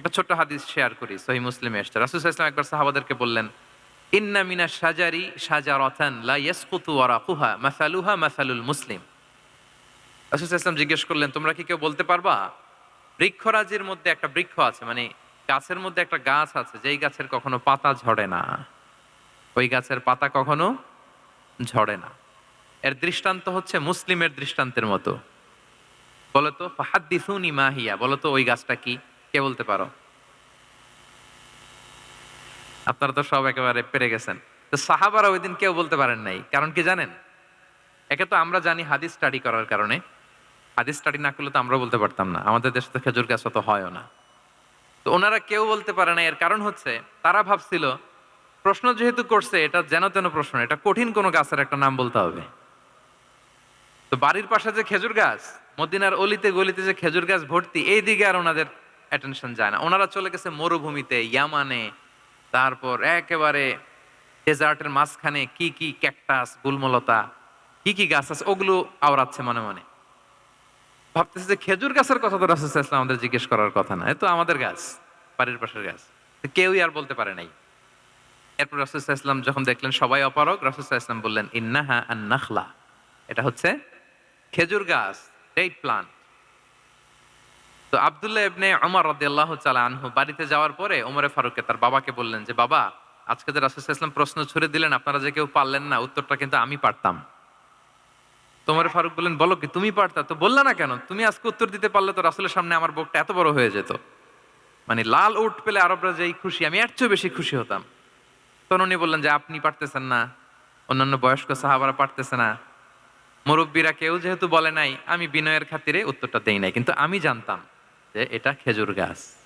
একটা ছোট্ট হাদিস শেয়ার করি সহি মুসলিমে এসছে। রাসুল ইসলাম একবার সাহাবাদেরকে বললেন, ইন্না মিনা সাজারি সাজারাতান লা ইয়াসকুতু ওয়ারাকুহা মাসালুহা মাসালুল মুসলিম। রাসুল ইসলাম জিজ্ঞেস করলেন, তোমরা কি কেউ বলতে পারবা? বৃক্ষরাজির মধ্যে একটা বৃক্ষ আছে মানে গাছের মধ্যে একটা গাছ আছে, যেই গাছের কখনো পাতা ঝরে না। ওই গাছের পাতা কখনো ঝরে না। এর দৃষ্টান্ত হচ্ছে মুসলিমের দৃষ্টান্তের মতো। বলতো, ফাহাদ্দিসুনি মাহিয়া বলতো, ওই গাছটা কি? কে বলতে পারো? আপনারা তো সব একেবারে পেরে গেছেন। তো সাহাবারা ওই দিন কেউ বলতে পারেন নাই, কারণ কি জানেন? একে তো আমরা জানি হাদিস স্টাডি করার কারণে। হাদিস স্টাডি না করলে তো আমরা বলতে পারতাম না। আমাদের দেশে তো খেজুর গাছ অত হয়ও না। তো ওনারা কেউ বলতে পারে না এর কারণ হচ্ছে, তারা ভাবছিল, প্রশ্ন যেহেতু করছে, এটা যেন তেন প্রশ্ন, এটা কঠিন কোনো গাছের একটা নাম বলতে হবে। তো বাড়ির পাশে যে খেজুর গাছ, মদিনার অলিতে গলিতে যে খেজুর গাছ ভর্তি এই দিকে আর ওনাদের অ্যাটেনশন যায় না। ওনারা চলে গেছে মরুভূমিতে, ইয়ামানে, তারপর একেবারে ডেজার্টের মাঝখানে কি কি ক্যাকটাস গুলমলতা, কি কি গাছ আছে, ওগুলো আওড়াচ্ছে মনে মনে। ভাবতেছে যে খেজুর গাছের কথা তো রাসুল ইসলাম আমাদের জিজ্ঞেস করার কথা না। তো আমাদের গাছ, বাড়ির পাশের গাছ। কেউই আর বলতে পারে নাই। এরপর রাসুল ইসলাম যখন দেখলেন সবাই অপারক রাসুল ইসলাম বললেন, ইন্নাহা আন নাখলা এটা হচ্ছে খেজুর গাছ ডেট প্লান্ট তো আবদুল্লাহ ইবনে ওমর রাদিয়াল্লাহু তাআলা আনহু বাড়িতে যাওয়ার পরে ওমরে ফারুককে তার বাবাকে বললেন যে, বাবা, আজকে যে রাসূল ওয়াসাল্লাম প্রশ্ন ছুড়ে দিলেন, আপনারা যে কেউ পারলেন না, উত্তরটা কিন্তু আমি পারতাম। তোমার ফারুক বললেন, বলো কি, তুমি পারতা? তো বললা না কেন, তুমি আজকে উত্তর দিতে পারলে তো রাসূলের সামনে আমার বুকটা এত বড় হয়ে যেত। মানে লাল উট পেলে আরবরা যেই খুশি, আমি এর চেয়েও বেশি খুশি হতাম। তখন উনি বললেন যে, আপনি পারতেছেন না, অন্যান্য বয়স্ক সাহাবারা পারতেছে না। মুরব্বীরা কেউ যেহেতু বলে নাই, আমি বিনয়ের খাতিরে উত্তরটা দেই নাই। কিন্তু আমি জানতাম। যে এটা খেজুর গাছ।